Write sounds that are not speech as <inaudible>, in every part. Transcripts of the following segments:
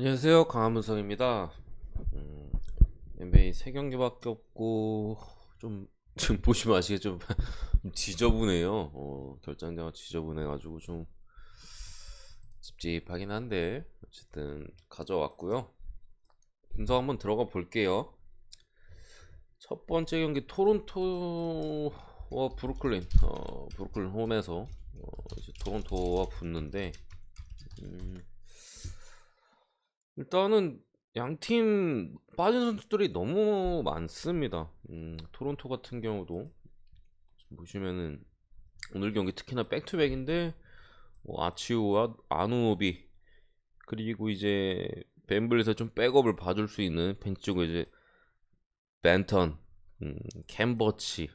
안녕하세요. 강한문성입니다. 음, NBA 3경기밖에 없고 좀 지금 보시면 아시겠죠 <laughs> 좀 지저분해요. 어, 결장대가 지저분해 가지고 좀 찝찝하긴 한데 어쨌든 가져왔고요. 분석 한번 들어가 볼게요. 첫 번째 경기 토론토와 브루클린 어, 브루클린 홈에서 어, 이제 토론토와 붙는데 음, 일단은 양팀 빠진 선수들이 너무 많습니다. 음, 토론토 같은 경우도 보시면은 오늘 경기 특히나 백투백인데 뭐 아치우와 아누노비 그리고 이제 벤블에서 좀 백업을 봐줄 수 있는 벤치 쪽에 이제 벤턴, 음, 캠버치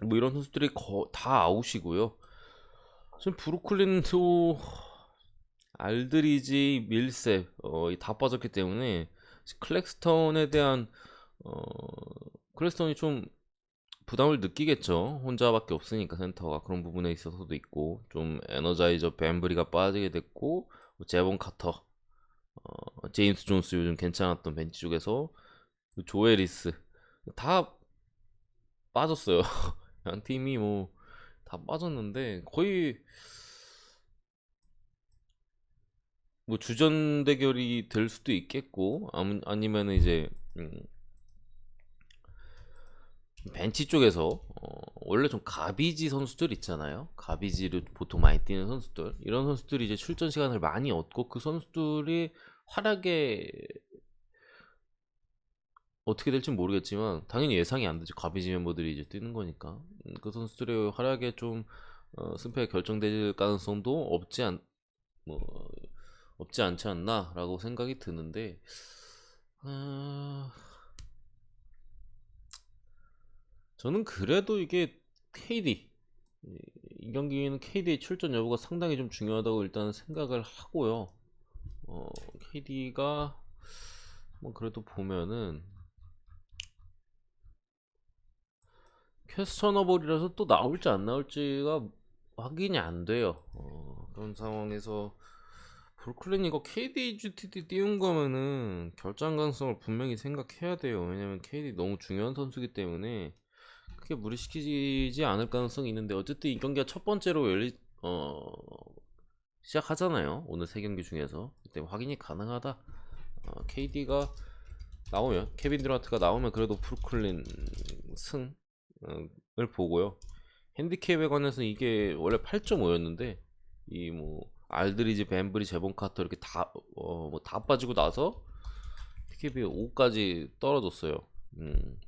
뭐 이런 선수들이 거, 다 아웃이고요. 지금 브루클린도 알드리지, 밀셉 어, 이다 빠졌기 때문에 클렉스턴에 대한 어, 클렉스턴이 좀 부담을 느끼겠죠. 혼자밖에 없으니까 센터가 그런 부분에 있어서도 있고 좀 에너자이저 벤브리가 빠지게 됐고 뭐 제본 카터, 어, 제임스 존스 요즘 괜찮았던 벤치 쪽에서 조에리스 다 빠졌어요. <laughs> 양 팀이 뭐 다 빠졌는데 거의 뭐 주전 대결이 될 수도 있겠고 아니면은 이제 음, 벤치 쪽에서 어, 원래 좀 가비지 선수들 있잖아요. 가비지를 보통 많이 뛰는 선수들 이런 선수들이 이제 출전 시간을 많이 얻고 그 선수들이 활약에 어떻게 될지 모르겠지만 당연히 예상이 안 되죠. 가비지 멤버들이 이제 뛰는 거니까 음, 그 선수들의 활약에 좀 어, 승패가 결정될 가능성도 없지 않, 뭐 없지 않지 않나 라고 생각이 드는데 아... 저는 그래도 이게 KD 이- 이 경기는 KD의 출전 여부가 상당히 좀 중요하다고 일단 생각을 하고요. 어, KD가 뭐 그래도 보면은 퀘스천어블이라서 또 나올지 안 나올지가 확인이 안 돼요. 어, 그런 상황에서 브루클린 이거 KD GTD 띄운 거면은 결장 가능성을 분명히 생각해야 돼요. 왜냐면 KD 너무 중요한 선수기 때문에 크게 무리시키지 않을 가능성이 있는데 어쨌든 이 경기가 첫 번째로 열리 어 시작하잖아요. 오늘 세 경기 중에서 그때 확인이 가능하다. 어, KD가 나오면 케빈 듀란트가 나오면 그래도 브루클린 승을 보고요. 핸디캡에 관해서는 이게 원래 8.5였는데 이뭐 알드리지, 벤브리, 제본 카터 이렇게 다 어 뭐 다 빠지고 나서 TKB 5까지 떨어졌어요. 음.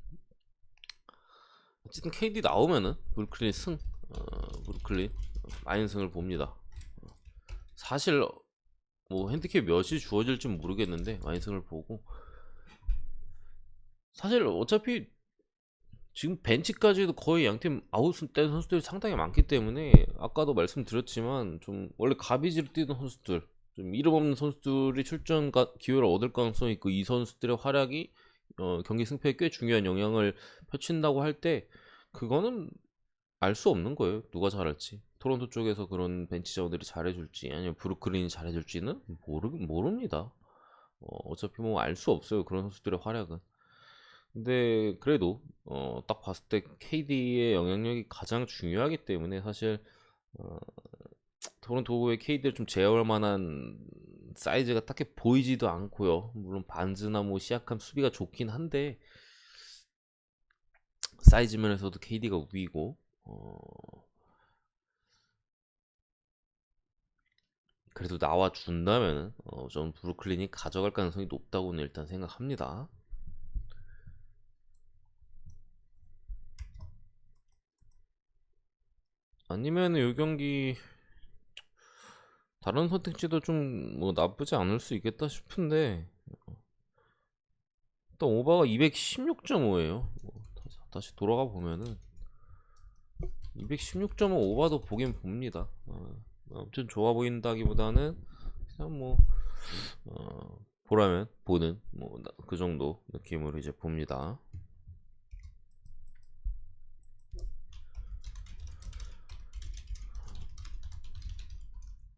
어쨌든 KD 나오면은 브루클린 승, 어, 브루클린 마인 승을 봅니다. 사실 뭐 핸디캡 몇이 주어질지 모르겠는데 마인 승을 보고 사실 어차피 지금 벤치까지도 거의 양팀 아웃 된 선수들이 상당히 많기 때문에 아까도 말씀드렸지만 좀 원래 가비지로 뛰던 선수들 좀 이름 없는 선수들이 출전 가- 기회를 얻을 가능성이 있고 이 선수들의 활약이 어, 경기 승패에 꽤 중요한 영향을 펼친다고 할 때 그거는 알 수 없는 거예요. 누가 잘할지. 토론토 쪽에서 그런 벤치 자원들이 잘해줄지 아니면 브루클린이 잘해줄지는 모르, 모릅니다. 어, 어차피 뭐 알 수 없어요. 그런 선수들의 활약은. 근데 그래도 어, 딱 봤을 때 KD의 영향력이 가장 중요하기 때문에 사실 어, 토론토의 KD를 좀 제어할 만한 사이즈가 딱히 보이지도 않고요. 물론 반즈나 뭐 시약함 수비가 좋긴 한데 사이즈 면에서도 KD가 우위고 어, 그래도 나와 준다면 어, 전 브루클린이 가져갈 가능성이 높다고는 일단 생각합니다. 아니면 이 경기 다른 선택지도 좀 뭐 나쁘지 않을 수 있겠다 싶은데 일단 오버가 216.5예요. 다시 돌아가 보면은 216.5 오버도 보긴 봅니다. 어, 아무튼 좋아 보인다기보다는 그냥 뭐 어, 보라면 보는 뭐 그 정도 느낌으로 이제 봅니다.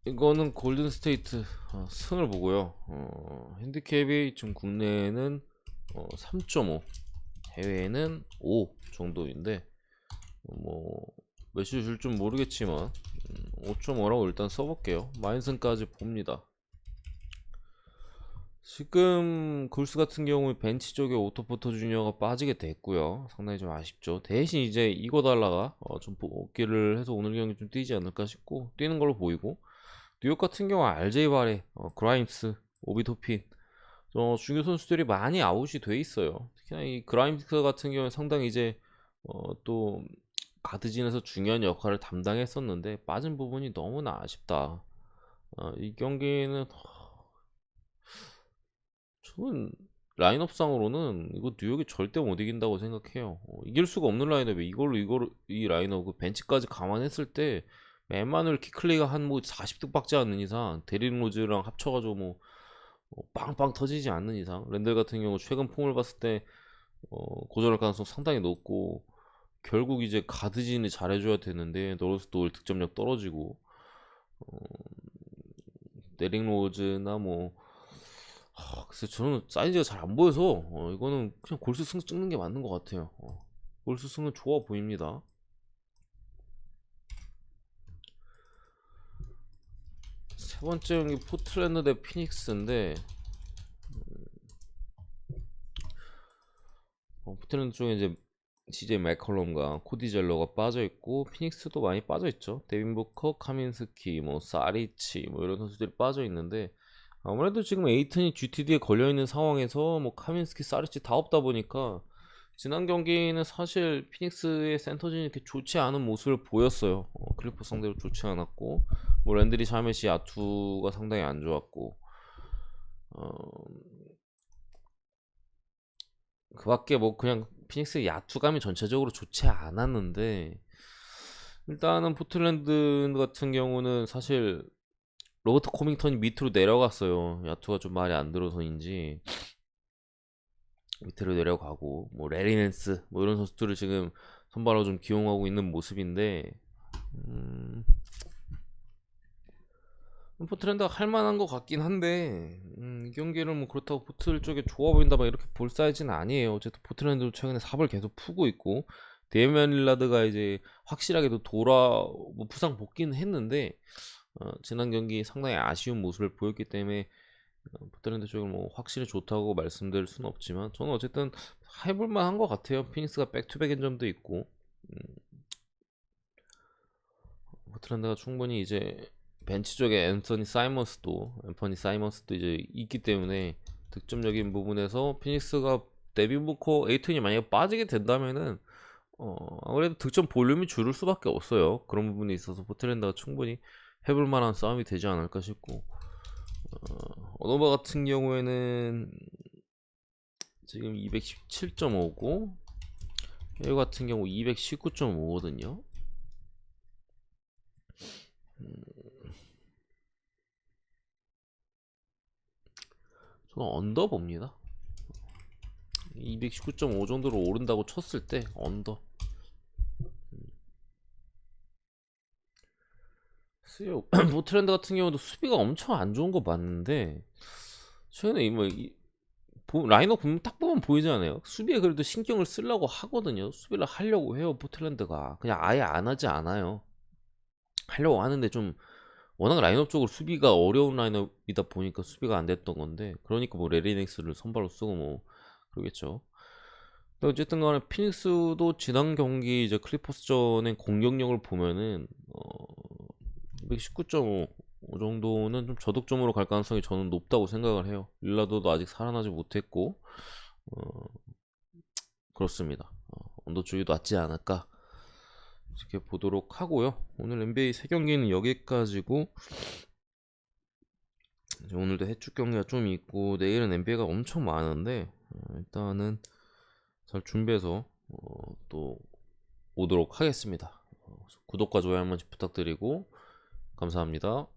이거는 골든 스테이트 어, 승을 보고요. 어, 핸디캡이 지금 국내에는 어, 3.5, 해외에는 5 정도인데 어, 뭐 몇시 줄줄 모르겠지만 음, 5.5라고 일단 써볼게요. 마인슨까지 봅니다. 지금 골스 같은 경우에 벤치 쪽에 오토포터 주니어가 빠지게 됐고요. 상당히 좀 아쉽죠. 대신 이제 이거 달라가 어, 좀 복귀를 해서 오늘 경기 좀 뛰지 않을까 싶고 뛰는 걸로 보이고 뉴욕 같은 경우 RJ 바레, 어, 그라임스, 오비토핀 어, 중요 선수들이 많이 아웃이 돼 있어요. 특히나 이 그라임스 같은 경우는 상당히 이제 어, 또 가드진에서 중요한 역할을 담당했었는데 빠진 부분이 너무나 아쉽다. 어, 이 경기는 저는 라인업상으로는 이거 뉴욕이 절대 못 이긴다고 생각해요. 어, 이길 수가 없는 라인업에 이걸로 이걸 이 라인업 그 벤치까지 감안했을 때 맨마늘 키클리가 한 뭐 40득 박지 않는 이상 데린 로즈랑 합쳐가지고 뭐 어, 빵빵 터지지 않는 이상 랜들 같은 경우 최근 폼을 봤을 때 어, 고전할 가능성 상당히 높고 결국 이제 가드진이 잘해줘야 되는데 너로스도 올 득점력 떨어지고 어, 데릭 로즈나 뭐 하, 글쎄 저는 사이즈가 잘 안 보여서 어, 이거는 그냥 골수승 찍는 게 맞는 것 같아요. 어, 골수승은 좋아 보입니다. 세 번째 경기 포틀랜드 대 피닉스인데 어, 포틀랜드 쪽에 이제 CJ 맥컬럼과 코디 젤러가 빠져 있고 피닉스도 많이 빠져 있죠. 데빈 부커, 카민스키, 뭐 사리치 뭐 이런 선수들이 빠져 있는데 아무래도 지금 에이튼이 GTD에 걸려 있는 상황에서 뭐 카민스키, 사리치 다 없다 보니까 지난 경기는 사실 피닉스의 센터진이 이렇게 좋지 않은 모습을 보였어요. 어, 클리퍼 상대로 좋지 않았고, 뭐 랜드리 샤메시 야투가 상당히 안 좋았고, 어, 그 밖에 뭐 그냥 피닉스의 야투감이 전체적으로 좋지 않았는데, 일단은 포틀랜드 같은 경우는 사실 로버트 코밍턴이 밑으로 내려갔어요. 야투가 좀 말이 안 들어서인지. 밑으로 내려가고 뭐 레리넨스 뭐 이런 선수들을 지금 선발로 좀 기용하고 있는 모습인데 음... 포트랜드가 할 만한 것 같긴 한데 음, 이 경기를 뭐 그렇다고 포트를 쪽에 좋아 보인다 막 이렇게 볼 사이즈는 아니에요. 어쨌든 포트랜드도 최근에 삽을 계속 푸고 있고 데미안 릴라드가 이제 확실하게도 돌아 뭐 부상 복귀는 했는데 어, 지난 경기 상당히 아쉬운 모습을 보였기 때문에 어, 포트랜드 쪽을 뭐 확실히 좋다고 말씀드릴 수는 없지만 저는 어쨌든 해볼만 한것 같아요. 피닉스가 백투백인 점도 있고 음, 포트랜드가 충분히 이제 벤치 쪽에 앤서니 사이먼스도 앤퍼니 사이먼스도 이제 있기 때문에 득점적인 부분에서 피닉스가 데빈 부코 에이튼이 만약에 빠지게 된다면은 어, 아무래도 득점 볼륨이 줄을 수밖에 없어요. 그런 부분이 있어서 포트랜드가 충분히 해볼 만한 싸움이 되지 않을까 싶고 어, 어노바 같은 경우에는 지금 217.5고 해외 같은 경우 219.5거든요. 음, 저는 언더 봅니다. 219.5 정도로 오른다고 쳤을 때 언더. 글쎄요. <clears throat> 모트랜드 같은 경우도 수비가 엄청 안 좋은 거 맞는데 최근에 이뭐 라인업 보면 딱 보면 보이잖아요. 수비에 그래도 신경을 쓰려고 하거든요. 수비를 하려고 해요 포틀랜드가. 그냥 아예 안 하지 않아요. 하려고 하는데 좀 워낙 라인업 쪽으로 수비가 어려운 라인업이다 보니까 수비가 안 됐던 건데 그러니까 뭐 레리넥스를 선발로 쓰고 뭐 그러겠죠. 어쨌든 간에 피닉스도 지난 경기 이제 클리퍼스전의 공격력을 보면은 어 219.5 정도는 좀 저득점으로 갈 가능성이 저는 높다고 생각을 해요. 릴라도도 아직 살아나지 못했고 어, 그렇습니다. 어, 언더 쪽이 낫지 않을까 이렇게 보도록 하고요. 오늘 NBA 세 경기는 여기까지고 오늘도 해축 경기가 좀 있고 내일은 NBA가 엄청 많은데 어, 일단은 잘 준비해서 어, 또 오도록 하겠습니다. 어, 구독과 좋아요 한 번씩 부탁드리고 감사합니다.